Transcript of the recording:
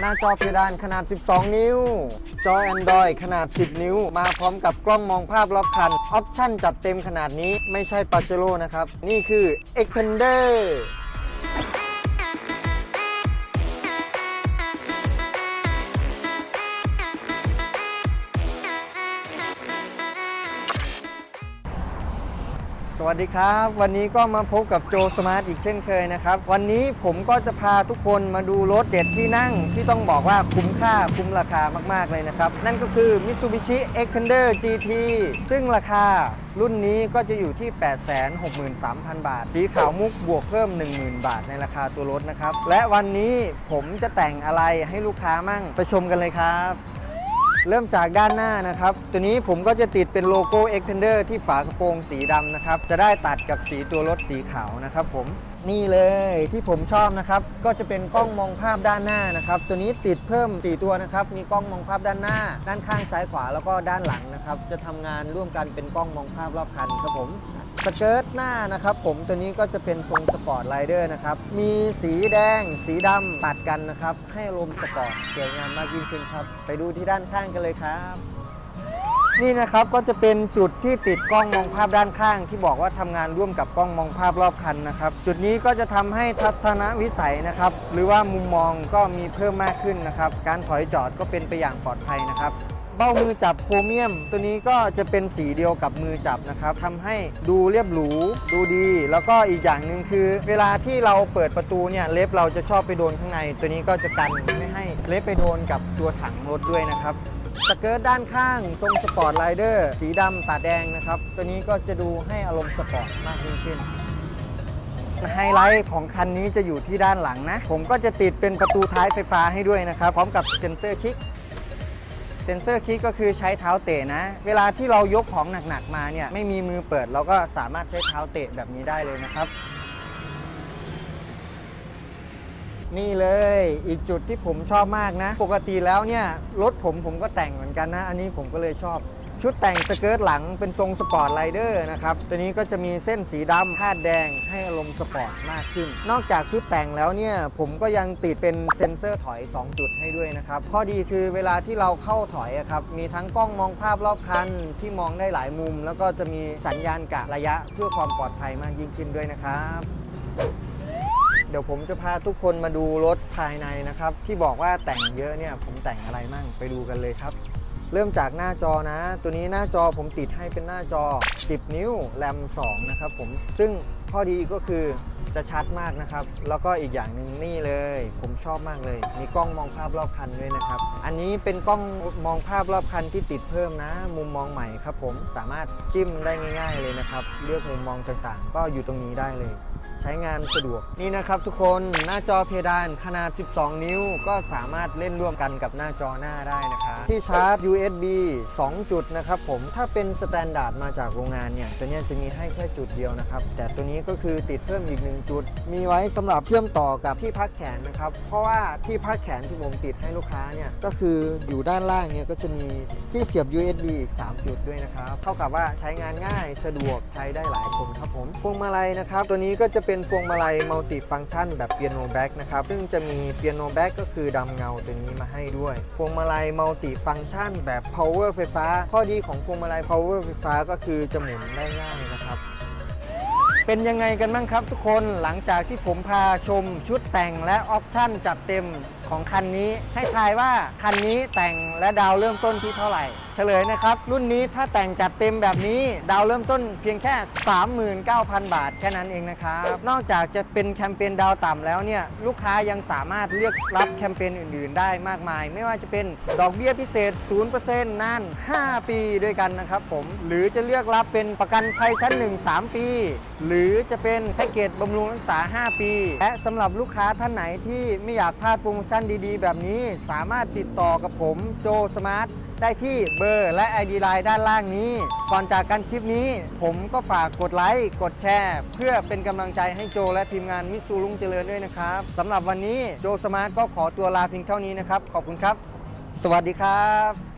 หน้าจอเพดานขนาด 12 นิ้ว จอ Android ขนาด 10 นิ้ว มาพร้อมกับกล้องมองภาพรอบคัน ออปชั่นจัดเต็มขนาดนี้ไม่ใช่ปาเจโร่นะครับ นี่คือ Xpander สวัสดีครับ วันนี้ก็มาพบกับโจสมาร์ทอีกเช่นเคยนะครับ วันนี้ผมก็จะพาทุกคนมาดูรถ7ที่นั่งที่ต้องบอกว่าคุ้มค่าคุ้มราคามาก ๆ เลยนะครับ นั่นก็คือ Mitsubishi Xpander GT ซึ่งราคารุ่นนี้ก็จะอยู่ที่ 863,000 บาท สีขาวมุกบวกเพิ่ม 10,000 บาทในราคาตัวรถนะครับ และวันนี้ผมจะแต่งอะไรให้ลูกค้ามั่งไปชมกันเลยครับ เริ่มจากด้านหน้านะครับ ตัวนี้ผมก็จะติดเป็นโลโก้ Xpander ที่ฝากระโปรงสีดำนะครับ จะได้ตัดกับสีตัวรถสีขาวนะครับผมนี่เลยที่ผมชอบนะครับ ก็จะเป็นกล้องมองภาพด้านหน้านะครับ ตัวนี้ติดเพิ่ม 4 ตัวนะครับ มีกล้องมองภาพด้านหน้า ด้านข้างซ้ายขวาแล้วก็ด้านหลังนะครับ จะทำงานร่วมกันเป็นกล้องมองภาพรอบคันครับผมสเกิร์ตหน้านะครับผมตัวนี้ก็จะเป็นทรงสปอร์ตไลเดอร์นะครับ มีสีแดง สีดำตัดกันนะครับ ให้อารมสปอร์ตสวยงามมากยิ่งขึ้นครับ ไปดูที่ด้านข้างกันเลยครับ นี่นะครับก็จะเป็นจุดที่ติดกล้องมองภาพด้านข้าง ที่บอกว่าทำงานร่วมกับกล้องมองภาพรอบคันนะครับ จุดนี้ก็จะทำให้ทัศนวิสัยนะครับ หรือว่ามุมมองก็มีเพิ่มมากขึ้นนะครับ การถอยจอดก็เป็นไปอย่างปลอดภัยนะครับเบ้ามือจับโครเมียม ตัวนี้ก็จะเป็นสีเดียวกับมือจับนะครับทำให้ดูเรียบหรู ดูดี แล้วก็อีกอย่างหนึ่งคือ เวลาที่เราเปิดประตูเนี่ยเล็บเราจะชอบไปโดนข้างใน ตัวนี้ก็จะกันไม่ให้เล็บไปโดนกับตัวถังรถด้วยนะครับ สเกิร์ตด้านข้างทรงสปอร์ตไลเดอร์สีดำตัดแดงนะครับ ตัวนี้ก็จะดูให้อารมณ์สปอร์ตมากยิ่งขึ้นไฮไลท์ของคันนี้จะอยู่ที่ด้านหลังนะ ผมก็จะติดเป็นประตูท้ายไฟฟ้าให้ด้วยนะครับ พร้อมกับเซ็นเซอร์คลิกเซ็นเซอร์คลิกก็คือใช้เท้าเตะนะ เวลาที่เรายกของหนักๆมาเนี่ยไม่มีมือเปิดเราก็สามารถใช้เท้าเตะแบบนี้ได้เลยนะครับ นี่เลยอีกจุดที่ผมชอบมากนะ ปกติแล้วเนี่ยรถผมผมก็แต่งเหมือนกันนะ อันนี้ผมก็เลยชอบ ชุดแต่งสเกิร์ตหลังเป็นทรงสปอร์ตไลเดอร์นะครับตัวนี้ก็จะมีเส้นสีดำคาดแดงให้อารมณ์สปอร์ตมากขึ้น นอกจากชุดแต่งแล้วเนี่ย ผมก็ยังติดเป็นเซ็นเซอร์ถอย 2 จุดให้ด้วยนะครับ ข้อดีคือเวลาที่เราเข้าถอยอะครับมีทั้งกล้องมองภาพรอบคันที่มองได้หลายมุม แล้วก็จะมีสัญญาณกะระยะเพื่อความปลอดภัยมากยิ่งขึ้นด้วยนะครับ เดี๋ยวผมจะพาทุกคนมาดูรถภายในนะครับ ที่บอกว่าแต่งเยอะเนี่ยผมแต่งอะไรมั่งไปดูกันเลยครับ เริ่มจากหน้าจอนะ ตัวนี้หน้าจอผมติดให้เป็นหน้าจอ 10 นิ้วแรม2นะครับผมซึ่งข้อดีก็คือจะชัดมากนะครับ แล้วก็อีกอย่างหนึ่งนี่เลย ผมชอบมากเลย มีกล้องมองภาพรอบคันด้วยนะครับ อันนี้เป็นกล้องมองภาพรอบคันที่ติดเพิ่มนะ มุมมองใหม่ครับผมสามารถจิ้มได้ง่าย ๆเลยนะครับ เลือกมุมมองต่างๆ ก็อยู่ตรงนี้ได้เลย ช้งานสะดวก นี่นะครับทุกคนหน้าจอเพดานขนาด 12 นิ้ว ก็สามารถเล่นร่วมกันกับหน้าจอหน้าได้นะครับที่ชาร์จ USB 2 จุดนะครับผมถ้าเป็นสแตนดาร์ดมาจากโรงงานเนี่ยตัวนี้จะมีให้แค่จุดเดียวนะครับ แต่ตัวนี้ก็คือติดเพิ่มอีก 1 จุด มีไว้สำหรับเชื่อมต่อกับที่พักแขนนะครับ เพราะว่าที่พักแขนที่ผมติดให้ลูกค้าเนี่ยก็คืออยู่ด้านล่างเนี่ยก็จะมีที่เสียบ USB อีก 3 จุดด้วยนะครับเท่ากับว่าใช้งานง่ายสะดวกใช้ได้หลายคนครับผมพวงมาลัยนะครับ ตัวนี้ก็จะเป็น็นพวงมาลัยมัลติฟังก์ชันแบบเปียโนแบ็กนะครับ ซึ่งจะมีเปียโนแบ็กก็คือดำเงาตัวนี้มาให้ด้วย พวงมาลัยมัลติฟังก์ชันแบบ power ไฟฟ้า ข้อดีของพวงมาลัย power ไฟฟ้าก็คือจะหมุนได้ง่ายนะครับเป็นยังไงกันบ้างครับทุกคนหลังจากที่ผมพาชมชุดแต่งและออปชั่นจัดเต็ม ของคันนี้ให้ทายว่าคันนี้แต่งและดาวเริ่มต้นที่เท่าไหร่ เฉลยนะครับ รุ่นนี้ถ้าแต่งจัดเต็มแบบนี้ดาวเริ่มต้นเพียงแค่ 39,000 บาทแค่นั้นเองนะครับ นอกจากจะเป็นแคมเปญดาวต่ำแล้วเนี่ยลูกค้ายังสามารถเลือกรับแคมเปญอื่น ๆ ได้มากมาย ไม่ว่าจะเป็นดอกเบี้ยพิเศษ 0%นาน 5 ปีด้วยกันนะครับผมหรือจะเลือกรับเป็นประกันภัยชั้น 1 3 ปี หรือจะเป็นแพ็กเกจบำรุงรักษา 5 ปี และสำหรับลูกค้าท่านไหนที่ไม่อยากพลาดโปรโมชั่นดีๆ แบบนี้สามารถติดต่อกับผมโจสมาร์ทได้ที่เบอร์และ ID ไลน์ด้านล่างนี้ ก่อนจากกันคลิปนี้ ผมก็ฝากกดไลค์กดแชร์ เพื่อเป็นกำลังใจให้โจและทีมงานมิสูลุงเจริญด้วยนะครับสำหรับวันนี้โจสมาร์ทก็ขอตัวลาเพียงเท่านี้นะครับ ขอบคุณครับ สวัสดีครับ